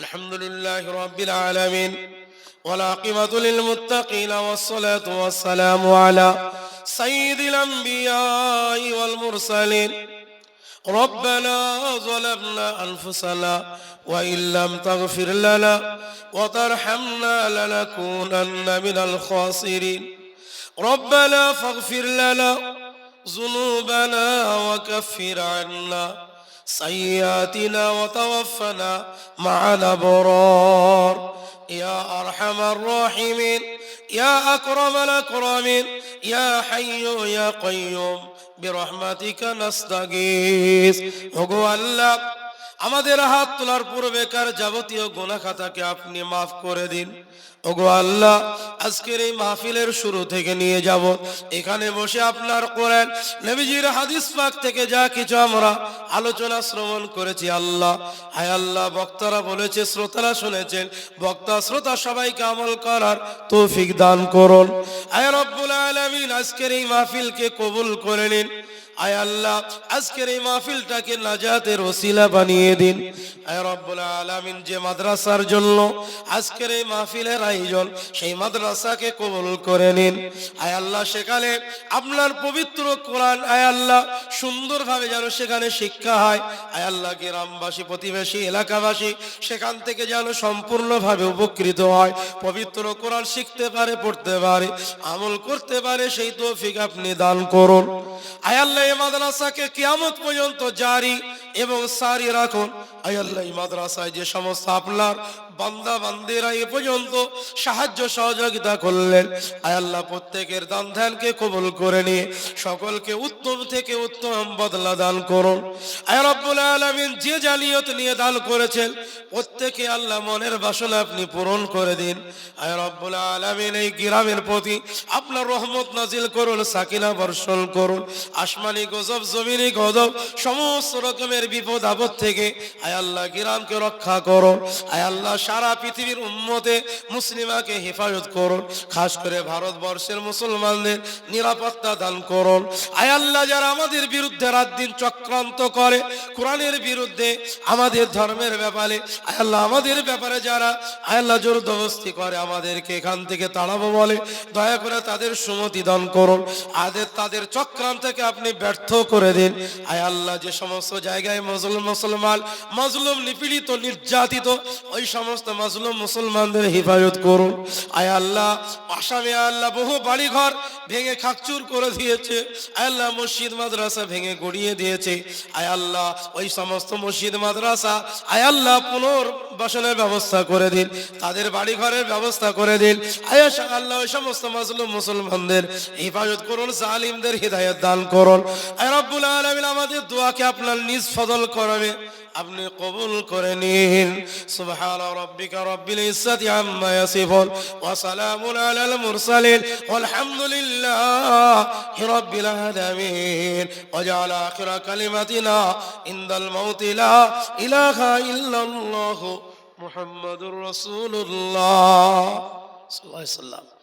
الحمد لله رب العالمين والعاقبة للمتقين والصلاة والسلام على سيد الأنبياء والمرسلين. ربنا ظلمنا أنفسنا وإن لم تغفر لنا وترحمنا لنكونن من الخاسرين. ربنا فاغفر لنا ذنوبنا وكفر عنا سيئاتنا وتوفنا مع الأبرار. يا أرحم الراحمين يا أكرم الأكرمين يا حي يا قيوم برحمتك نستغيث. وقوى الله আমাদের হাত তোলার পূর্বেকার যাবতীয় গুনাহ খাতাকে আপনি মাফ করে দিন। ওগো আল্লাহ, আজকের এই মাহফিলের শুরু থেকে নিয়ে যাব। এখানে বসে আপনার কোরআন, নবীজির হাদিস পাক থেকে যা কিছু আমরা আলোচনা শ্রবণ করেছি, আল্লাহ। হায় আল্লাহ, বক্তারা বলেছে, শ্রোতারা শুনেছেন। বক্তা, শ্রোতা সবাইকে আমল করার তৌফিক দান করুন। আয় রব্বুল আলামিন, আজকের এই মাহফিলকে কবুল করে নিন। আয় আল্লাহ, আজকের এই মাহফিলটাকে নাজাতের ওসিলা বানিয়ে দিন। আয় রব্বুল আলামিন, যে মাদ্রাসার জন্য আজকের এই মাহফিলের আয়োজন, সেই মাদ্রাসাকে কবুল করে নিন। আয় আল্লাহ, সেখানে আপনার পবিত্র কোরআন, আয় আল্লাহ, সুন্দরভাবে যেন সেখানে শিক্ষা হয়। আয় আল্লাহ, গ্রামবাসী, প্রতিবেশী, এলাকাবাসী, সেখান থেকে যেন সম্পূর্ণভাবে উপকৃত হয়। পবিত্র কোরআন শিখতে পারে, পড়তে পারে, আমল করতে পারে, সেই তৌফিক আপনি দান করুন। আয় আল্লাহ এই মাদ্রাসাকে কিয়ামত পর্যন্ত জারি এবং সারি রাখুন। আল্লাহ এই মাদ্রাসায় যে সমস্ত আপনার বান্দা, বান্দিরা এ পর্যন্ত সাহায্য, সহযোগিতা করলেন। আয় আল্লাহ, প্রত্যেকের দান ধ্যানকে কবুল করে নিয়ে সকলকে উত্তম থেকে উত্তম বদলা দান করুন। আয় রব্বুল আলামিন, যে জালিয়ত নিয়ে দান করেছেন, প্রত্যেকে আল্লাহ মনের বাসনা আপনি পূরণ করে দিন। আয় রব্বুল আলামিন, এই গ্রামের প্রতি আপনার রহমত নাজিল করুন, সাকিনা বর্ষণ করুন। আসমানি গজব, জমিনি গজব, সমস্ত রকমের বিপদ, আপদ থেকে আয় আল্লাহ গ্রামকে রক্ষা করুন। আয় আল্লাহ সারা পৃথিবীর উম্মতে মুসলিমাকে হেফাজত করুন, খাস করে ভারতবর্ষের মুসলমানদের নিরাপত্তা দান করুন। আয় আল্লাহ, যারা আমাদের বিরুদ্ধে রাত দিন চক্রান্ত করে, কোরআনের বিরুদ্ধে আমাদের ধর্মের ব্যাপারে, আয় আল্লাহ, আমাদের ব্যাপারে যারা, আয় আল্লাহ, জোরদবস্তি করে আমাদেরকে এখান থেকে তাড়াবো বলে, দয়া করে তাদের সুমতি দান করুন। আদের, তাদের চক্রান্তকে আপনি ব্যর্থ করে দিন। আয় আল্লাহ, যে সমস্ত জায়গায় মজলুম মুসলমান, মজলুম, নিপীড়িত, নির্যাতিত, ওই সমস্ত মজলুম মুসলমানদের হেফাজত করুন। আয় আল্লাহ, আসামে আল্লাহ, বহু বাড়ি ঘর ভেঙে খাকচুর করে দিয়েছে। আয় আল্লাহ, মসজিদ, মাদ্রাসা ভেঙে গড়িয়ে দিয়েছে। আয় আল্লাহ, ওই সমস্ত মসজিদ, মাদ্রাসা, আয় আল্লাহ, পুনর্বাসনের ব্যবস্থা করে দিন। তাদের বাড়ি ঘরের ব্যবস্থা করে দিন। আয় আল্লাহ, ওই সমস্ত মজলুম মুসলমানদের হেফাজত করুন, জালিমদের হৃদায়ত দান করুন। আয় রব্বুল আলমিন, আমাদের দোয়াকে আপনার নিজ ফদল করবে। আপনি কবুল করে নিন। সুবহান রাব্বিকা রাব্বিল ইজ্জাতি আম্মা ইয়াসিফুন ওয়া সালামুন আলাল মুরসালিন ওয়ালহামদুলিল্লাহি রাব্বিল আলামিন ওয়া জাআলা আখিরা কালিমাতিনা ইনদাল মাউতি লা ইলাহা ইল্লাল্লাহু মুহাম্মাদুর রাসূলুল্লাহ সাল্লাল্লাহু আলাইহি ওয়াসাল্লাম